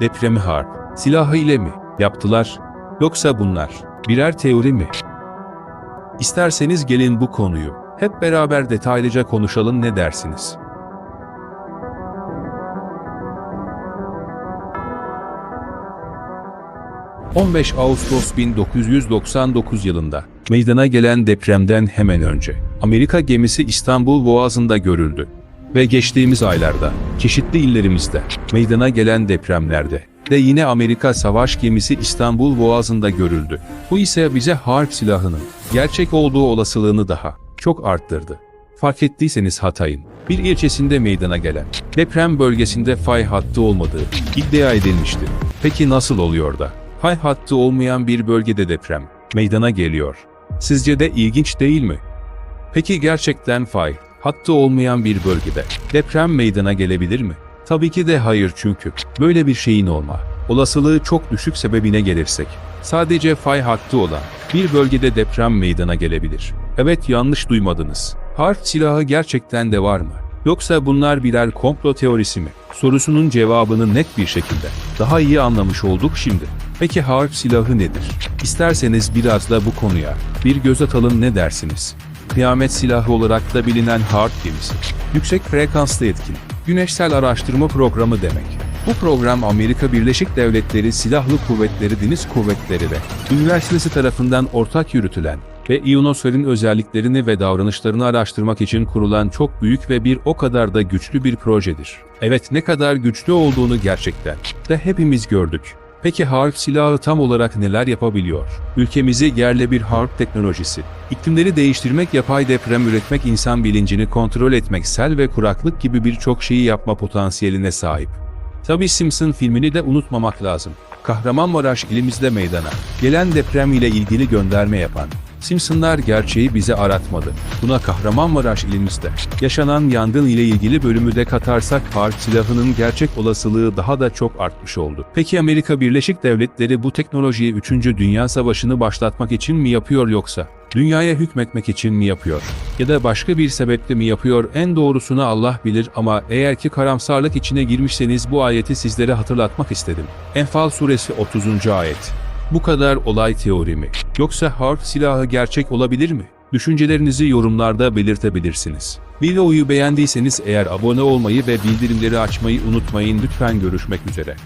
Depremi harp, silahı ile mi yaptılar? Yoksa bunlar birer teori mi? İsterseniz gelin bu konuyu hep beraber detaylıca konuşalım ne dersiniz? ...15 Ağustos 1999 yılında meydana gelen depremden hemen önce Amerika gemisi İstanbul Boğazı'nda görüldü ve geçtiğimiz aylarda çeşitli illerimizde meydana gelen depremlerde de yine Amerika savaş gemisi İstanbul Boğazı'nda görüldü. Bu ise bize harp silahının gerçek olduğu olasılığını daha çok arttırdı. Fark ettiyseniz Hatay'ın bir ilçesinde meydana gelen deprem bölgesinde fay hattı olmadığı iddia edilmişti. Peki nasıl oluyor da fay hattı olmayan bir bölgede deprem meydana geliyor? Sizce de ilginç değil mi? Peki gerçekten fay hattı olmayan bir bölgede deprem meydana gelebilir mi? Tabii ki de hayır çünkü böyle bir şeyin olma olasılığı çok düşük sebebine gelirsek sadece fay hattı olan bir bölgede deprem meydana gelebilir. Evet yanlış duymadınız. Harp silahı gerçekten de var mı? Yoksa bunlar birer komplo teorisi mi? Sorusunun cevabını net bir şekilde daha iyi anlamış olduk şimdi. Peki harp silahı nedir? İsterseniz biraz da bu konuya bir göz atalım ne dersiniz? Kıyamet silahı olarak da bilinen harp gemisi. Yüksek frekanslı etkin, güneşsel araştırma programı demek. Bu program Amerika Birleşik Devletleri Silahlı Kuvvetleri Deniz Kuvvetleri ve Üniversitesi tarafından ortak yürütülen ve ionosferin özelliklerini ve davranışlarını araştırmak için kurulan çok büyük ve bir o kadar da güçlü bir projedir. Evet ne kadar güçlü olduğunu gerçekten de hepimiz gördük. Peki harp silahı tam olarak neler yapabiliyor? Ülkemizi yerle bir harp teknolojisi, iklimleri değiştirmek, yapay deprem üretmek, insan bilincini kontrol etmek, sel ve kuraklık gibi birçok şeyi yapma potansiyeline sahip. Tabi Simpson filmini de unutmamak lazım. Kahramanmaraş ilimizde meydana gelen deprem ile ilgili gönderme yapan Simpsonlar gerçeği bize aratmadı. Buna Kahramanmaraş ilimizde yaşanan yangın ile ilgili bölümü de katarsak harp silahının gerçek olasılığı daha da çok artmış oldu. Peki Amerika Birleşik Devletleri bu teknolojiyi 3. Dünya Savaşı'nı başlatmak için mi yapıyor yoksa dünyaya hükmetmek için mi yapıyor? Ya da başka bir sebeple mi yapıyor en doğrusunu Allah bilir ama eğer ki karamsarlık içine girmişseniz bu ayeti sizlere hatırlatmak istedim. Enfal suresi 30. ayet. Bu kadar olay teori? Yoksa harp silahı gerçek olabilir mi? Düşüncelerinizi yorumlarda belirtebilirsiniz. Videoyu beğendiyseniz eğer abone olmayı ve bildirimleri açmayı unutmayın lütfen görüşmek üzere.